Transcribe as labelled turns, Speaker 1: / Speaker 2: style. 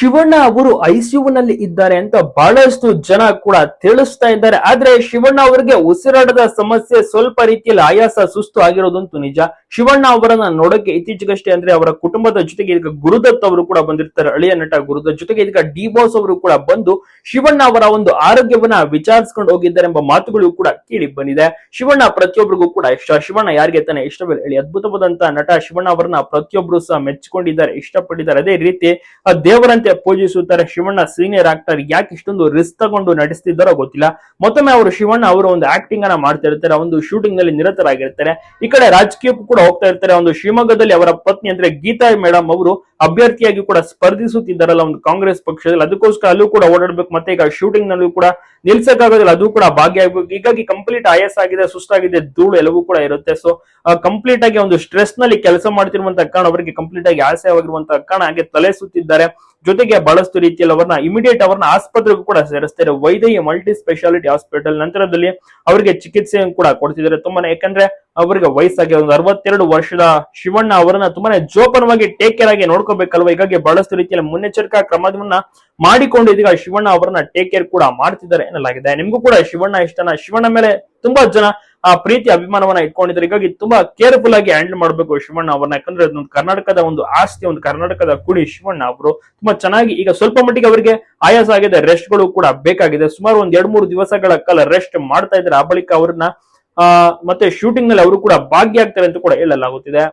Speaker 1: ಶಿವಣ್ಣ ಅವರು ಐಸಿಯುನಲ್ಲಿ ಇದ್ದಾರೆ ಅಂತ ಬಹಳಷ್ಟು ಜನ ಕೂಡ ತಿಳಿಸ್ತಾ ಇದ್ದಾರೆ. ಆದ್ರೆ ಶಿವಣ್ಣ ಅವರಿಗೆ ಉಸಿರಾಟದ ಸಮಸ್ಯೆ ಸ್ವಲ್ಪ ರೀತಿಯಲ್ಲಿ ಆಯಾಸ ಸುಸ್ತು ಆಗಿರೋದಂತೂ ನಿಜ. ಶಿವಣ್ಣ ಅವರನ್ನ ನೋಡಕ್ಕೆ ಇತ್ತೀಚೆಗಷ್ಟೇ ಅಂದ್ರೆ ಅವರ ಕುಟುಂಬದ ಜೊತೆಗೆ ಇದೀಗ ಗುರುದತ್ ಅವರು ಕೂಡ ಬಂದಿರ್ತಾರೆ. ಅಳಿಯ ನಟ ಗುರುದತ್ ಜೊತೆಗೆ ಇದೀಗ ಡಿ ಬಾಸ್ ಅವರು ಕೂಡ ಬಂದು ಶಿವಣ್ಣ ಅವರ ಒಂದು ಆರೋಗ್ಯವನ್ನ ವಿಚಾರಿಸ್ಕೊಂಡು ಹೋಗಿದ್ದಾರೆ ಎಂಬ ಮಾತುಗಳು ಕೂಡ ಕೇಳಿ ಬಂದಿದೆ. ಶಿವಣ್ಣ ಪ್ರತಿಯೊಬ್ಬರಿಗೂ ಕೂಡ ಇಷ್ಟ. ಶಿವಣ್ಣ ಯಾರಿಗೆ ತಾನೇ ಇಷ್ಟವಿಲ್ಲ. ಹೇಳಿ ಅದ್ಭುತವಾದಂತಹ ನಟ ಶಿವಣ್ಣ ಅವರನ್ನ ಪ್ರತಿಯೊಬ್ಬರು ಸಹ ಮೆಚ್ಚಿಕೊಂಡಿದ್ದಾರೆ, ಇಷ್ಟಪಟ್ಟಿದ್ದಾರೆ. ಅದೇ ರೀತಿ ಆ ದೇವರಂತೆ ಪೂಜಿಸುತ್ತಾರೆ ಶಿವಣ್ಣ ಸೀನಿಯರ್ ಆಕ್ಟರ್ ಯಾಕೆ ಇಷ್ಟೊಂದು ರಿಸ್ಕ್ ತಗೊಂಡು ನಡೆಸ್ತಿದ್ದಾರೋ ಗೊತ್ತಿಲ್ಲ. ಮತ್ತೊಮ್ಮೆ ಅವರು ಶಿವಣ್ಣ ಅವರು ಒಂದು ಆಕ್ಟಿಂಗ್ ಅನ್ನ ಮಾಡ್ತಾ ಇರ್ತಾರೆ. ಒಂದು ಶೂಟಿಂಗ್ನಲ್ಲಿ ನಿರತರಾಗಿರ್ತಾರೆ. ಈ ಕಡೆ ರಾಜಕೀಯಕ್ಕೂ ಕೂಡ ಹೋಗ್ತಾ ಇರ್ತಾರೆ. ಒಂದು ಶಿವಮೊಗ್ಗದಲ್ಲಿ ಅವರ ಪತ್ನಿ ಅಂದ್ರೆ ಗೀತಾ ಮೇಡಮ್ ಅವರು ಅಭ್ಯರ್ಥಿಯಾಗಿ ಕೂಡ ಸ್ಪರ್ಧಿಸುತ್ತಿದ್ದಾರಲ್ಲ ಒಂದು ಕಾಂಗ್ರೆಸ್ ಪಕ್ಷದಲ್ಲಿ. ಅದಕ್ಕೋಸ್ಕರ ಅಲ್ಲೂ ಕೂಡ ಓಡಾಡ್ಬೇಕು. ಮತ್ತೆ ಈಗ ಶೂಟಿಂಗ್ ನಲ್ಲೂ ಕೂಡ ನಿಲ್ಸಕ್ಕಾಗೋದಿಲ್ಲ. ಅದು ಕೂಡ ಭಾಗಿಯಾಗಬೇಕು. ಹೀಗಾಗಿ ಕಂಪ್ಲೀಟ್ ಆಯಸ್ ಆಗಿದೆ, ಸುಸ್ತಾಗಿದೆ, ಧೂಳು ಎಲ್ಲವೂ ಕೂಡ ಇರುತ್ತೆ. ಸೊ ಕಂಪ್ಲೀಟ್ ಆಗಿ ಒಂದು ಸ್ಟ್ರೆಸ್ನಲ್ಲಿ ಕೆಲಸ ಮಾಡ್ತಿರುವಂತಹ ಕಾರಣ, ಅವರಿಗೆ ಕಂಪ್ಲೀಟ್ ಆಗಿ ಆಸೆವಾಗಿರುವಂತಹ ಕಾರಣ ಹಾಗೆ ತಲೆ ಸುತ್ತಿದ್ದಾರೆ ಜೊತೆಗೆ ಬಹಳಷ್ಟು ರೀತಿಯಲ್ಲಿ ಅವರನ್ನ ಇಮಿಡಿಯೇಟ್ ಅವರನ್ನ ಆಸ್ಪತ್ರೆಗೂ ಕೂಡ ಸೇರಿಸ್ತಾರೆ ವೈದ್ಯ ಮಲ್ಟಿ ಸ್ಪೆಷಾಲಿಟಿ ಹಾಸ್ಪಿಟಲ್ ನಂತರದಲ್ಲಿ ಅವರಿಗೆ ಚಿಕಿತ್ಸೆಯನ್ನು ಕೂಡ ಕೊಡ್ತಿದ್ದಾರೆ. ತುಂಬಾನೇ ಯಾಕಂದ್ರೆ ಅವರಿಗೆ ವಯಸ್ಸಾಗಿ ಒಂದು ಅರವತ್ತೆರಡು ವರ್ಷದ ಶಿವಣ್ಣ ಅವರನ್ನ ತುಂಬಾನೇ ಜೋಪಾನವಾಗಿ ಟೇಕ್ ಕೇರ್ ಆಗಿ ನೋಡ್ಕೋಬೇಕಲ್ವ? ಹೀಗಾಗಿ ಬಹಳಷ್ಟು ರೀತಿಯಲ್ಲಿ ಮುನ್ನೆಚ್ಚರಿಕಾ ಕ್ರಮವನ್ನ ಮಾಡಿಕೊಂಡು ಇದೀಗ ಶಿವಣ್ಣ ಅವರನ್ನ ಟೇಕ್ ಕೇರ್ ಕೂಡ ಮಾಡ್ತಿದ್ದಾರೆ ಎನ್ನಲಾಗಿದೆ. ನಿಮ್ಗೂ ಕೂಡ ಶಿವಣ್ಣ ಇಷ್ಟನ? ಶಿವಣ್ಣ ಮೇಲೆ ತುಂಬಾ ಜನ ಆ ಪ್ರೀತಿ ಅಭಿಮಾನವನ್ನ ಇಟ್ಕೊಂಡಿದ್ದಾರೆ. ಹೀಗಾಗಿ ತುಂಬಾ ಕೇರ್ಫುಲ್ ಆಗಿ ಹ್ಯಾಂಡಲ್ ಮಾಡಬೇಕು ಶಿವಣ್ಣ ಅವರನ್ನ. ಯಾಕಂದ್ರೆ ಅದೊಂದು ಕರ್ನಾಟಕದ ಒಂದು ಆಸ್ತಿ, ಒಂದು ಕರ್ನಾಟಕದ ಕುಡಿ ಶಿವಣ್ಣ ಅವರು. ತುಂಬಾ ಚೆನ್ನಾಗಿ ಈಗ ಸ್ವಲ್ಪ ಮಟ್ಟಿಗೆ ಅವರಿಗೆ ಆಯಾಸ ಆಗಿದೆ ರೆಸ್ಟ್ಗಳು ಕೂಡ ಬೇಕಾಗಿದೆ. ಸುಮಾರು ಒಂದ್ ಎರಡ್ ಮೂರು ದಿವಸಗಳ ಕಾಲ ರೆಸ್ಟ್ ಮಾಡ್ತಾ ಇದ್ರೆ ಆ ಬಳಿಕ ಅವ್ರನ್ನ, ಆ, ಮತ್ತೆ ಶೂಟಿಂಗ್ನಲ್ಲಿ ಅವರು ಕೂಡ ಭಾಗಿಯಾಗ್ತಾರೆ ಅಂತ ಕೂಡ ಹೇಳಲಾಗುತ್ತಿದೆ.